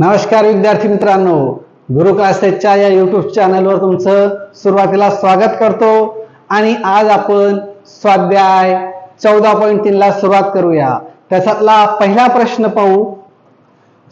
नमस्कार विद्यार्थी मित्रांनो गुरु क्लासेसच्या या युट्यूब चॅनलवर तुमचं सुरुवातीला स्वागत करतो आणि आज आपण स्वाध्याय चौदा पॉईंट तीनला सुरुवात करूया. त्याच्यातला पहिला प्रश्न पाहू.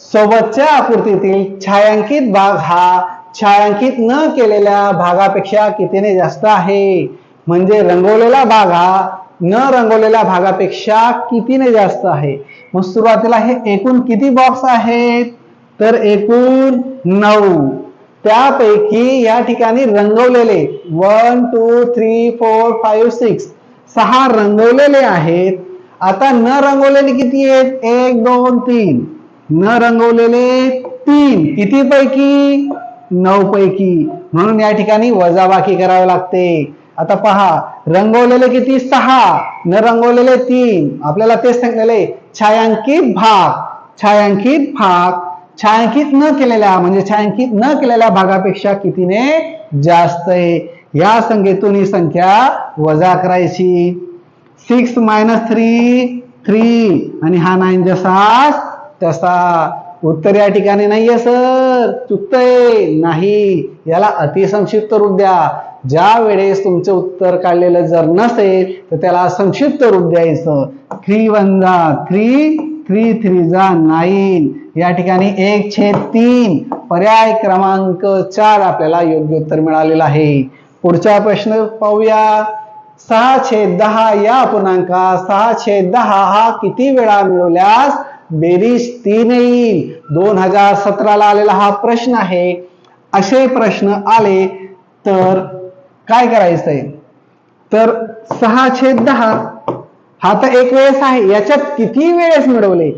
सोबतच्या आकृतीतील छायांकित भाग हा छायांकित न केलेल्या भागापेक्षा कितीने जास्त आहे? म्हणजे रंगवलेला भाग हा न रंगवलेल्या भागापेक्षा कितीने जास्त आहे? मग सुरुवातीला हे एकूण किती बॉक्स आहेत? तर एकूण नऊ. त्यापैकी या ठिकाणी रंगवलेले one two three four five six सहा रंगवलेले आहेत. आता न रंगवलेले किती आहेत? एक दोन तीन. न रंगवलेले तीन. किती पैकी? नऊ पैकी. म्हणून या ठिकाणी वजाबाकी करावे लागते. आता पहा रंगवलेले किती? सहा. न रंगवलेले तीन. आपल्याला तेच सांगितलेले छायांकित भाग. छायांकित भाग. छायांकित न केलेल्या म्हणजे छायांकित न केलेल्या भागापेक्षा कितीने जास्त आहे? या संख्येतून ही संख्या वजा करायची. सिक्स मायनस थ्री थ्री आणि हा नाईन जसा तसा. उत्तर या ठिकाणी नाहीये सर चुकतंय. नाही. याला अतिसंक्षिप्त रूप द्या. ज्या वेळेस तुमचं उत्तर काढलेलं जर नसेल तर त्याला संक्षिप्त रूप द्यायचं. थ्री वन जा थ्री थ्री थ्री जा नाईन. या ठिकाणी एक छेद तीन. पर्याय क्रमांक चार आपल्याला योग्य उत्तर मिळालेलं आहे. पुढचा प्रश्न पाहूया. सहा छेद दहा या अपूर्णांका सहा छेद दहा हा किती वेळा मिळवल्यास बेरीज तीन येईल. दोन हजार सतराला आलेला हा प्रश्न आहे. असे प्रश्न आले तर काय करायचंय? तर सहा छेद दहा हा तर एक वेळेस आहे. याच्यात किती वेळेस मिळवले?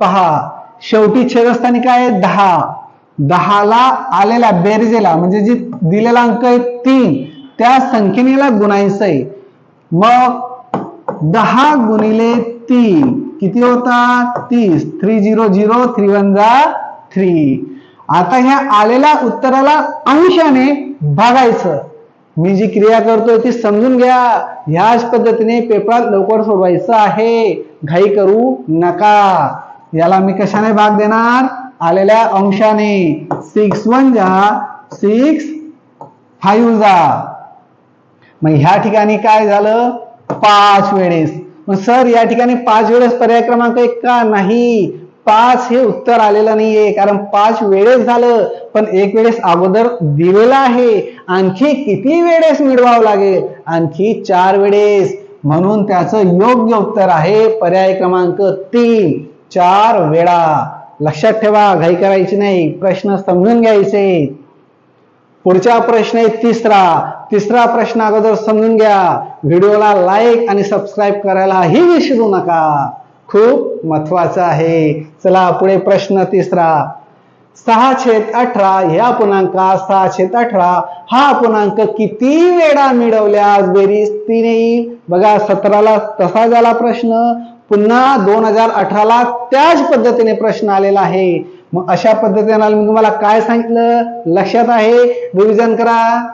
पहा शेवटी छेदस्थानी काय आहे? दहा. दहाला आलेल्या बेरजेला म्हणजे जी दिलेला अंक आहे तीन त्या संख्येला गुणायचं आहे. मग दहा गुणिले तीन किती होता? तीस. Three zero zero three one जा थ्री. आता ह्या आलेल्या उत्तराला अंशाने भागायचं. मी जी क्रिया करतोय ती समजून घ्या. ह्याच पद्धतीने पेपरात लवकर सोडवायचं आहे. घाई करू नका. याला मी कशाने भाग देणार? आलेल्या अंशाने. सिक्स वन जा. सिक्स फाईव्ह जा. मग ह्या ठिकाणी काय झालं? पाच वेळेस. मग सर या ठिकाणी पाच वेळेस पर्याय क्रमांक एक का नाही? पाच हे उत्तर आलेलं नाहीये कारण पाच वेळेस झालं पण एक वेळेस अगोदर दिलेलं आहे. आणखी किती वेळेस मिळवावं लागेल? आणखी चार वेळेस. म्हणून त्याचं योग्य उत्तर आहे पर्याय क्रमांक तीन. चार वेळा. लक्षात ठेवा घाई करायची नाही. प्रश्न समजून घ्यायचे. पुढचा प्रश्न आहे तिसरा. तिसरा प्रश्न अगोदर समजून घ्या. व्हिडिओला लाईक आणि सबस्क्राईब करायलाही विसरू नका. खूप महत्वाचं आहे. चला पुढे प्रश्न तिसरा. सहा छेद अठरा ह्या पूर्णांका सहा छेद अठरा हा पूर्णांक किती वेळा मिळवल्यास बेरीज तीन येईल? बघा सतराला तसा झाला प्रश्न. पुन्हा दोन हजार अठराला त्याच पद्धतीने प्रश्न आलेला आहे. मग अशा पद्धतीने मी तुम्हाला काय सांगितलं? लक्षात आहे? रिव्हिजन करा.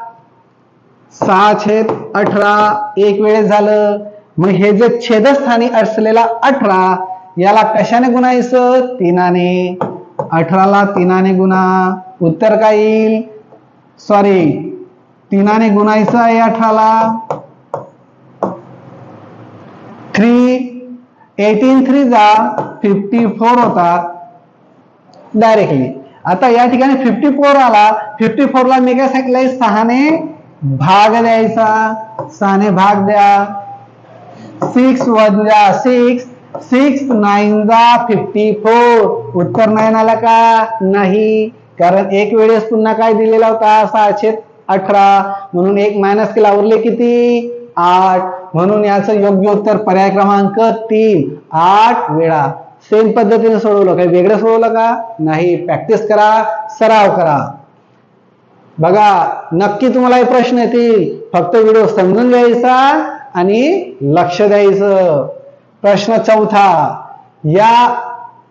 सहा छेद अठरा एक वेळेस झालं. मग हे जे छेदस्थानी असलेला अठरा याला कशाने गुणायचं? तीनाने. अठराला तीनाने गुणा. उत्तर काय येईल? सॉरी तीनाने गुणायचं आहे अठराला. थ्री एटीन थ्री जा. फिफ्टी फोर होता. डायरेक्टली आता या ठिकाणी फिफ्टी फोर आला. फिफ्टी फोर ला मी काय सांगितलंय? सहाने भाग द्यायचा. सहाने भाग द्या. सिक्स वन जा सिक्स सिक्स नाईन जा फिफ्टी फोर. उत्तर नाही आला का? नाही. कारण एक वेळेस पुन्हा काय दिलेला होता? सहाशे अठरा. म्हणून एक मायनस केला. उरले किती? आठ. म्हणून याचं योग्य उत्तर पर्याय क्रमांक तीन. आठ वेळा. सेम पद्धतीने सोडवलं. काही वेगळं सोडवलं का? नाही. प्रॅक्टिस करा. सराव करा. बघा नक्की तुम्हाला हे प्रश्न येतील. फक्त व्हिडिओ समजून घ्यायचा आणि लक्ष द्यायचं. प्रश्न चौथा या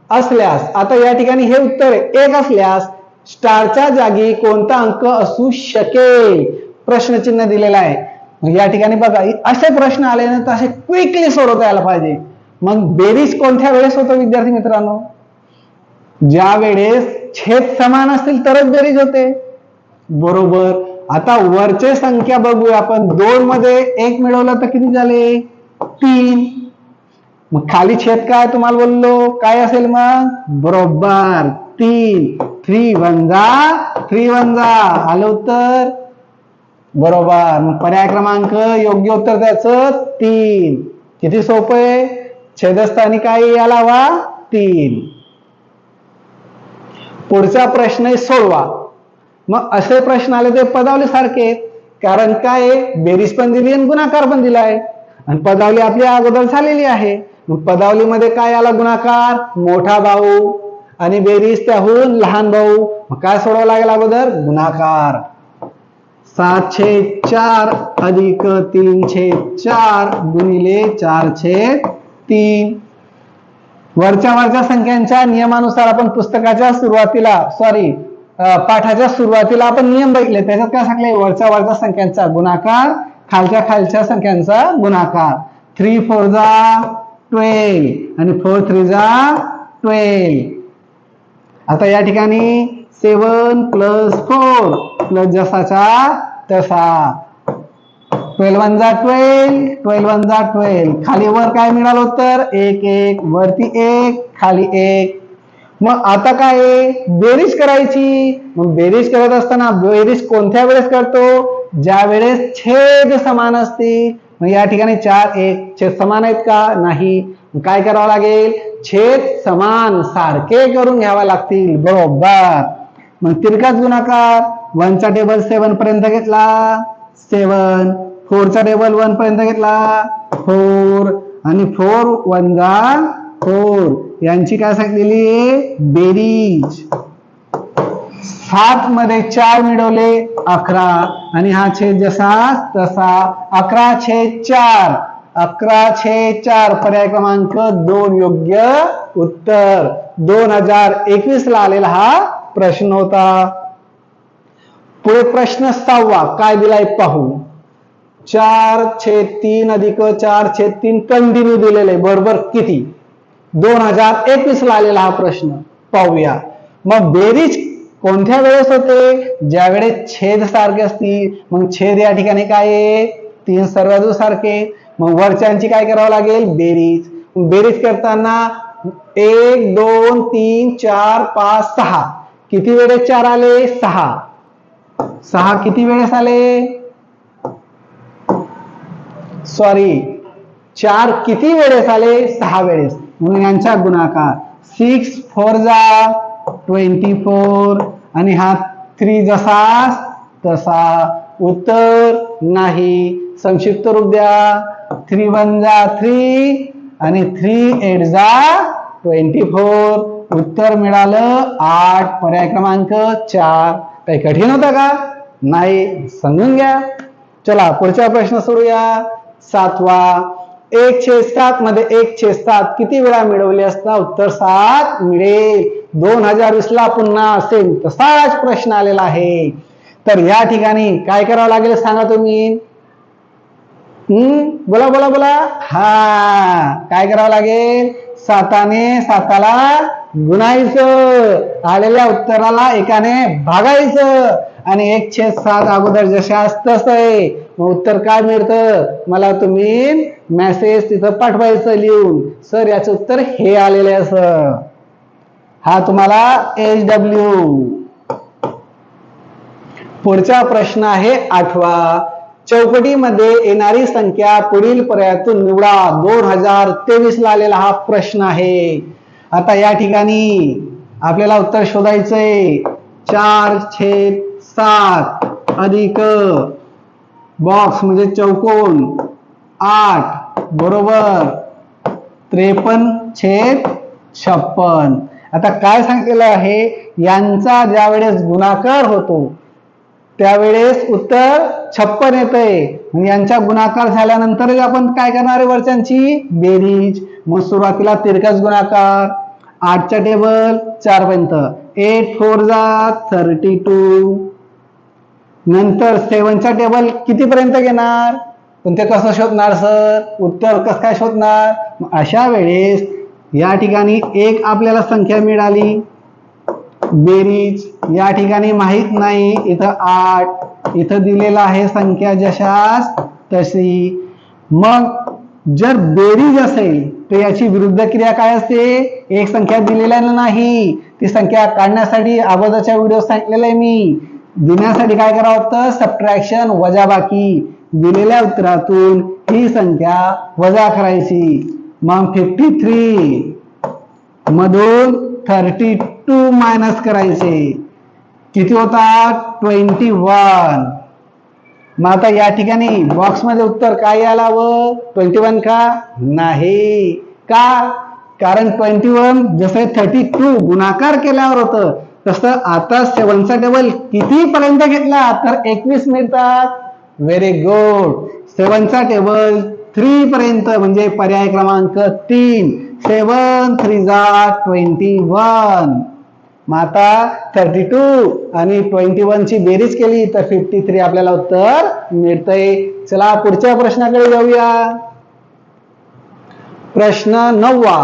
असल्यास आता या ठिकाणी हे उत्तर एक असल्यास स्टारच्या जागी कोणता अंक असू शकेल? प्रश्नचिन्ह दिलेला आहे. मग या ठिकाणी बघा असे प्रश्न आले ना तर असे क्विकली सोडवता यायला पाहिजे. मग बेरीज कोणत्या वेळेस होतो विद्यार्थी मित्रांनो? ज्या वेळेस छेद समान असतील तरच बेरीज होते. बरोबर. आता वरचे संख्या बघूया आपण. दोन मध्ये एक मिळवलं तर किती झाले? तीन. मग खाली छेद काय तुम्हाला बोललो? काय असेल मग? बरोबर. तीन. थ्री वन जा थ्री वन जा आलं उत्तर? बरोबर. मग पर्याय क्रमांक योग्य उत्तर त्याच तीन. किती सोपं आहे? छेदस्थानी काय याला वा तीन. पुढचा प्रश्न आहे सोडवा. मग असे प्रश्न आले ते पदावली सारखे कारण काय बेरीज पण दिली आणि गुणाकार पण दिलाय आणि पदावली आपली अगोदर झालेली आहे. मग पदावलीमध्ये काय आला गुणाकार? मोठा भाऊ. आणि बेरीज त्याहून लहान भाऊ. मग काय सोडावं लागेल अगोदर? गुणाकार. सातशे चार अधिक तीनशे चार गुणिले चारशे तीन. वरच्या वरच्या संख्यांच्या नियमानुसार आपण पुस्तकाच्या सुरुवातीला सॉरी पाठाच्या सुरुवातीला आपण नियम बघितले. त्याच्यात काय सांगले? वरच्या वरच्या संख्यांचा गुणाकार खालच्या खालच्या संख्यांचा गुणाकार. थ्री फोर जा. ट्वेल्व. आणि फोर थ्री जा ट्वेल्व. आता या ठिकाणी सेवन प्लस फोर प्लस जसाचा तसा. ट्वेल्व वन जा ट्वेल्व ट्वेल्व वन जा ट्वेल्व. खाली वर काय मिळालं तर एक एक. वरती एक खाली एक. मग आता काय बेरीज करायची. मग बेरीज करत असताना बेरीज कोणत्या वेळेस करतो? ज्या वेळेस छेद समान असते. मग या ठिकाणी चार एक छेद समान आहेत का? नाही. काय करावं लागेल? छेद समान सारखे करून घ्यावा लागतील. बरोबर. मग तिरकाच गुणाकार. वनचा टेबल सेवन पर्यंत घेतला. सेवन फोरचा टेबल वन पर्यंत घेतला. फोर आणि फोर वन जा फोर यांची काय सांगितलेली बेरीज सात मध्ये चार मिळवले अकरा. आणि हा छेद जसा तसा. अकरा छेद चार. अकरा छेद चार. पर्याय क्रमांक दोन योग्य उत्तर. दोन हजार एकवीस ला आलेला हा प्रश्न होता. पुढे प्रश्न सहावा. काय दिलाय पाहू. चार छेद तीन अधिक चार छेद तीन कंटिन्यू दिलेले. बरोबर किती? दोन हजार एकवीस ला आलेला हा प्रश्न. पाहूया. मग बेरीज कोणत्या वेळेस होते? ज्यावेळेस छेद सारखे असतील मग छेद या ठिकाणी काय आहे? तीन सर्वाजू सारखे. मग वरच्यांची काय करावं लागेल? बेरीज. बेरीज करताना एक दोन तीन चार पाच सहा. किती वेळेस चार आले? सहा. सहा किती वेळेस आले? सॉरी चार किती वेळेस आले? सहा वेळेस. म्हणून यांचा गुणाकार. सिक्स फोर जा. ट्वेंटी फोर आणि हा थ्री जसा तसा उत्तर नाही. संक्षिप्त रूप द्या. थ्री वन जा थ्री आणि थ्री एट जा ट्वेंटी फोर उत्तर मिळालं आठ. पर्याय क्रमांक चार. काही कठीण होतं का? नाही. समजून घ्या. चला पुढचा प्रश्न सोडूया सातवा. एक छे सात मध्ये एक छे सात किती वेळा मिळवले असता उत्तर सात मिळेल? दोन हजार वीस ला पुन्हा असेल तसाच प्रश्न आलेला आहे. तर या ठिकाणी काय करावं लागेल सांगा तुम्ही? हम्म? बोला बोला बोला. हा. काय करावं लागेल? साताने साताला गुणायचं. आलेल्या उत्तराला एकाने भागायचं. आणि एक छेद सात अगोदर जसे तसं आहे. मग उत्तर काय मिळतं? मला तुम्ही मेसेज तिथं पाठवायचं लिहून. सर याचं उत्तर हे आलेलं आहे असं हा तुम्हाला एच डब्ल्यू पुढचा प्रश्न आहे आठवा. चौकटीमध्ये येणारी संख्या पुढील पर्यायातून निवडा. दोन हजार तेवीस ला आलेला हा प्रश्न आहे. आता या ठिकाणी आपल्याला उत्तर शोधायचंय. चार छेद सात अधिक बॉक्स म्हणजे चौकोन. आठ बरोबर. त्रेपन्न छेद छप्पन. आता काय सांगितलं आहे? यांचा ज्या वेळेस गुणाकार होतो त्यावेळेस उत्तर छप्पन येतंय. मग गुणाकार झाल्यानंतर आपण काय करणार आहे वरच्यांची? बेरीज. मग सुरुवातीला तिरकस गुणाकार. आठच्या टेबल चार पर्यंत. एट फोर जा थर्टी टू नंतर सेवनचा टेबल कितीपर्यंत घेणार? पण ते कसं शोधणार सर उत्तर कसं काय शोधणार? मग अशा वेळेस या ठिकाणी एक आपल्याला संख्या मिळाली. बेरीज या ठिकाणी माहीत नाही. इथं आठ इथं दिलेला आहे संख्या जशास तशी. मग जर बेरीज असेल तर याची विरुद्ध क्रिया काय असते? एक संख्या दिलेल्या नाही. ती संख्या काढण्यासाठी अगोदरच्या व्हिडिओ सांगितलेला आहे मी. दिण्यासाठी काय करावं लागतं? सबट्रॅक्शन वजाबाकी. दिलेल्या उत्तरातून ही संख्या वजा करायची. मग फिफ्टी थ्री मधून थर्टी टू मायनस करायचे. किती होतात ट्वेंटी वन मग आता या ठिकाणी बॉक्समध्ये उत्तर काय यायला हवं ट्वेंटी वन का? नाही. का? कारण ट्वेंटी वन जसं थर्टी टू गुणाकार केल्यावर होतं तसं आता सेवनचा टेबल किती पर्यंत घेतला? तर एकवीस मिळतात. व्हेरी गुड सेवनचा टेबल थ्री पर्यंत म्हणजे पर्याय क्रमांक तीन सेवन थ्री जा ट्वेंटी वन. मग आता थर्टी टू आणि ट्वेंटी वन ची बेरीज केली तर फिफ्टी थ्री आपल्याला उत्तर मिळतंय. चला पुढच्या प्रश्नाकडे जाऊया. प्रश्न नववा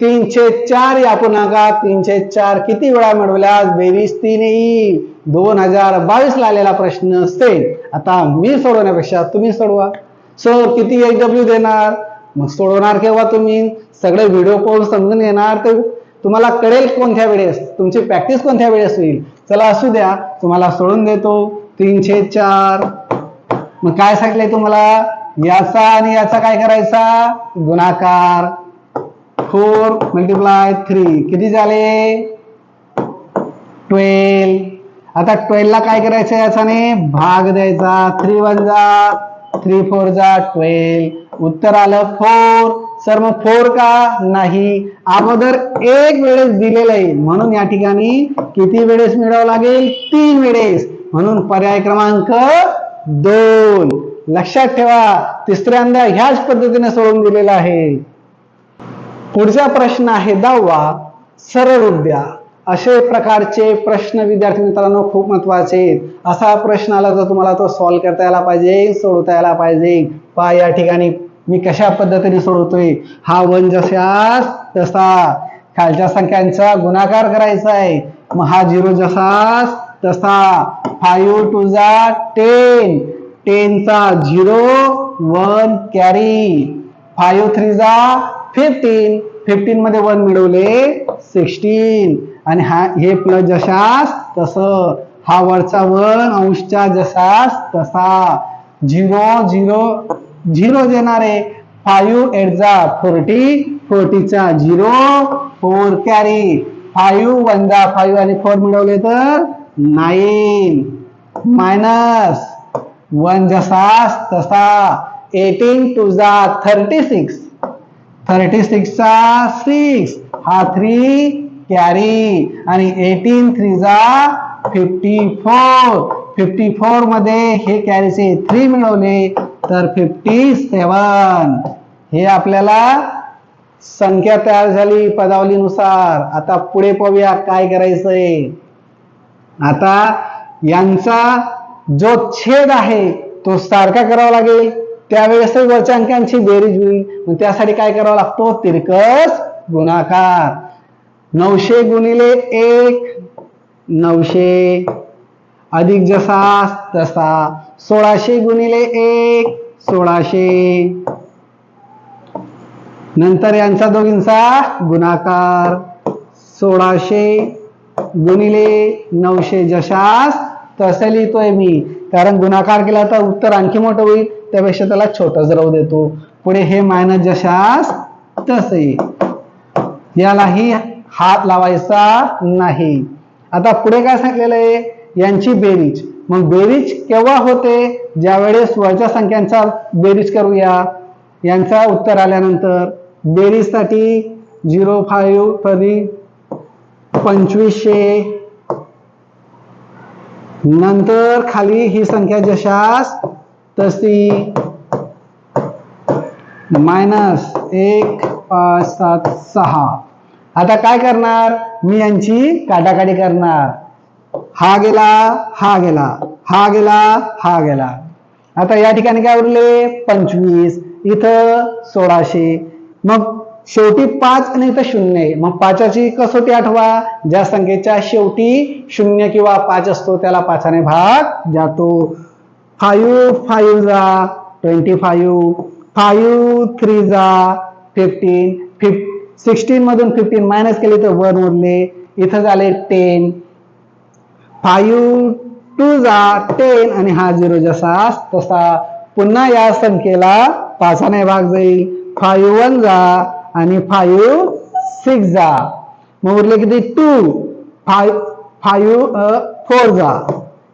तीनशे चार या पूर्णांकात तीनशे चार किती वेळा मिळवल्यास बेरीज तीन येईल दोन हजार बावीस ला आलेला प्रश्न असेल आता मी सोडवण्यापेक्षा तुम्ही सोडवा. सर किती एच डब्ल्यू देणार? मग सोडवणार केव्हा तुम्ही? सगळे व्हिडिओ कॉल समजून घेणार. तर तुम्हाला कळेल कोणत्या वेळेस. तुमची प्रॅक्टिस कोणत्या वेळेस होईल. चला असू द्या. तुम्हाला सोडून देतो. तीनशे चार. मग काय सांगितलंय तुम्हाला? याचा आणि याचा काय करायचा? गुणाकार. फोर मल्टिप्लाय थ्री किती झाले? ट्वेल्व आता ट्वेल्व ला काय करायचं? याच्याने भाग द्यायचा. थ्री वन जा. थ्री फोर जा ट्वेल्व उत्तर आलं फोर सर मग फोर का? नाही. अगोदर एक वेळेस दिलेलं आहे. म्हणून या ठिकाणी किती वेळेस मिळावं लागेल? तीन वेळेस. म्हणून पर्याय क्रमांक दोन. लक्षात ठेवा तिसऱ्यांदा ह्याच पद्धतीने सोडून दिलेला आहे. पुढचा प्रश्न आहे दहावा. सरळ उद्या असे प्रकारचे प्रश्न विद्यार्थी मित्रांनो खूप महत्त्वाचे आहेत. असा प्रश्न आला तर तुम्हाला तो सॉल्व्ह करता यायला पाहिजे सोडवता यायला पाहिजे. पहा या ठिकाणी मी कशा पद्धतीने सोडवतोय? हा वन जसास तसा खालच्या संख्यांचा गुणाकार करायचा आहे. मग हा झिरो जसास तसा. फाईव्ह टू जा ten टेनचा zero one carry five three जा फिफ्टीन फिफ्टीन मध्ये वन मिळवले सिक्स्टीन आणि हा हे प्लस जशास तसं. हा वरचा वन अंशचा जसास तसा. झिरो झिरो झिरो देणार आहे. Five eight forty फोर्टीचा zero four carry five one जा फाईव्ह आणि फोर मिळवले तर नाईन. मायनस. वन जसास तसा. एटीन टू जा थर्टी सिक्स थर्टी सिक्सचा सिक्स हा थ्री कॅरी आणि एटीन थ्री जा फिफ्टी फोर फिफ्टी फोरमध्ये हे कॅरीचे थ्री मिळवले तर फिफ्टी सेवन हे आपल्याला संख्या तयार झाली पदावलीनुसार. आता पुढे पाहूया काय करायचंय. आता यांचा जो छेद आहे तो सारखा करावा लागेल. त्यावेळेस वरच्या अंकांची बेरीज होईल. मग त्यासाठी काय करावा लागतो? तिरकस गुणाकार. नऊशे गुणिले एक. नऊशे. अधिक जसा तसा. सोळाशे गुणिले एक सोळाशे. नंतर यांचा दोघींचा गुणाकार. सोळाशे गुणिले नऊशे जशास तसं लिहितोय मी. कारण गुणाकार केला तर उत्तर आणखी मोठं होईल. त्यापेक्षा त्याला छोटंच राहू देतो. पुढे हे मायनस जशास तसे. यालाही हात लावायचा नाही. आता पुढे काय सांगितलेलं आहे? यांची बेरीज. मग बेरीज केव्हा होते? ज्या वेळेस वरच्या संख्यांचा बेरीज करूया. यांचा उत्तर आल्यानंतर बेरीजसाठी झिरो फाईव्ह कधी पंचवीसशे. नंतर खाली ही संख्या जशास तशी. मायनस एक पाच सात सहा. आता काय करणार? मी यांची काटाकाटी करणार. हा गेला हा गेला हा गेला हा गेला. आता या ठिकाणी काय उरले? पंचवीस इथं सोळाशे. मग शेवटी पाच आणि इथं शून्य आहे. मग पाचाची कसोटी आठवा. ज्या संख्येच्या शेवटी शून्य किंवा पाच असतो त्याला पाचाने भाग जातो. फायू फायू जा. ट्वेंटी फायू फायू थ्री जा. फिफ्टीन फिफ्टी सिक्स्टीन मधून फिफ्टीन मायनस केले तर वन उरले. इथं झाले टेन फाईव्ह टू जा टेन आणि हा झिरो जसा तसा. पुन्हा या संख्येला पाचाने भाग जाईल. फाईव्ह वन जा आणि फाईव्ह सिक्स जा. मग उरले किती? टू फाय फाईव्ह फोर जा.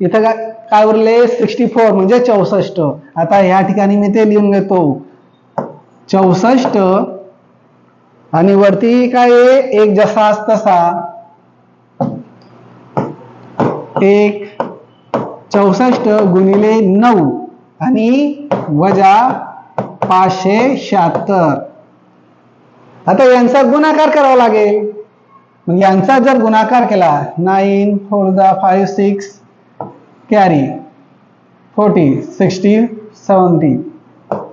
इथं काय काय उरले? सिक्स्टी फोर म्हणजे चौसष्ट. आता ह्या ठिकाणी मी ते लिहून घेतो. चौसष्ट आणि वरती काय एक एक जसाच तसा. एक चौसष्ट गुणिले नऊ आणि वजा पाचशे शहात्तर. आता यांचा गुणाकार करावा लागेल. मग यांचा जर गुणाकार केला nine four the five six carry forty sixty seventy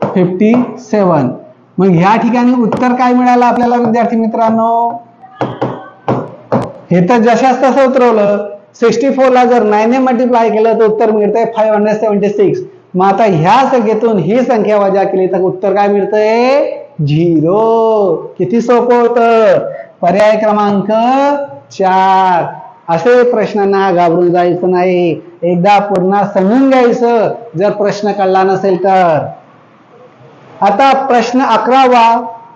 fifty seven मग ह्या ठिकाणी उत्तर काय मिळालं आपल्याला विद्यार्थी मित्रांनो? हे तर जशाच तसं उतरवलं. सिक्स्टी फोरला जर नाईन मल्टिप्लाय केलं तर उत्तर मिळतंय फाईव्ह हंड्रेड सेव्हन्टी सिक्स मग आता ह्या संख्येतून ही संख्या वजा केली तर उत्तर काय मिळतंय? झिरो. किती सोपं होतं? पर्याय क्रमांक चार. असे प्रश्नांना घाबरून जायचं नाही. एकदा पूर्ण समजून घ्यायचं. जर प्रश्न कळला नसेल तर. आता प्रश्न अकरावा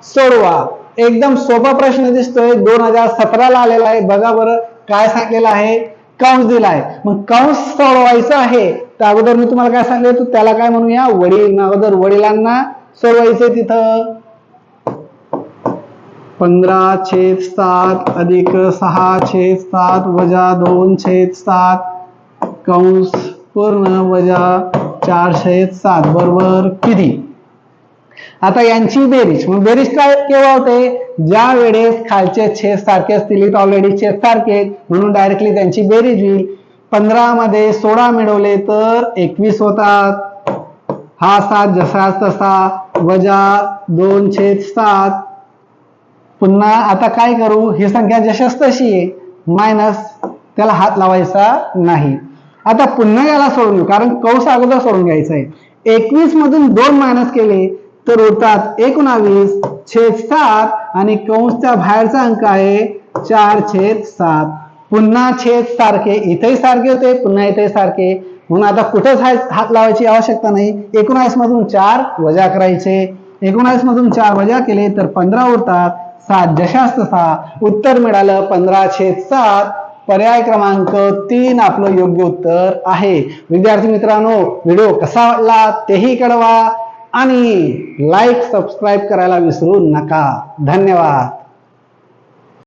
सोडवा. एकदम सोपा प्रश्न दिसतोय. दोन हजार सतराला आलेला आहे. बघा बरं काय सांगलेलं आहे? कंस दिलाय. मग कंस सोडवायचं आहे तर अगोदर मी तुम्हाला काय सांगितलं त्याला काय म्हणूया? वडील. अगोदर वडिलांना सोडवायचे तिथं. पंधरा छेद सात अधिक सहा छेद सात वजा दोन छेद सात. कंस पूर्ण वजा चार छेद सात. बरोबर किती? आता यांची बेरीज. मग बेरीज काय केव्हा होते? ज्या वेळेस खालचे छेद सारखे असतील इथं ऑलरेडी छेद सारखे आहेत म्हणून डायरेक्टली त्यांची बेरीज होईल. पंधरा मध्ये सोळा मिळवले तर एकवीस होतात. हा सात जसा तसा वजा दोन छेद सात. पुन्हा आता काय करू? ही संख्या जशाच तशी आहे. मायनस त्याला हात लावायचा नाही. आता पुन्हा याला सोडून घेऊ कारण कौश अगोदर सोडून घ्यायचा आहे. एकवीस मधून दोन मायनस केले तर उरतात एकोणावीस छेद सात आणि कंसच्या बाहेरचा अंक आहे चार छेद सात. पुन्हा छेद सारखे इथेही सारखे होते पुन्हा इथे सारखे. म्हणून आता कुठेच हात हात लावायची आवश्यकता नाही. एकोणावीस मधून चार वजा करायचे. एकोणावीस मधून चार वजा केले तर पंधरा उरतात. सात जशास तसा. उत्तर मिळालं पंधरा छेद सात. पर्याय क्रमांक तीन आपलं योग्य उत्तर आहे. विद्यार्थी मित्रांनो व्हिडिओ कसा वाटला तेही कळवा. आणि लाईक सबस्क्राईब करायला विसरू नका. धन्यवाद.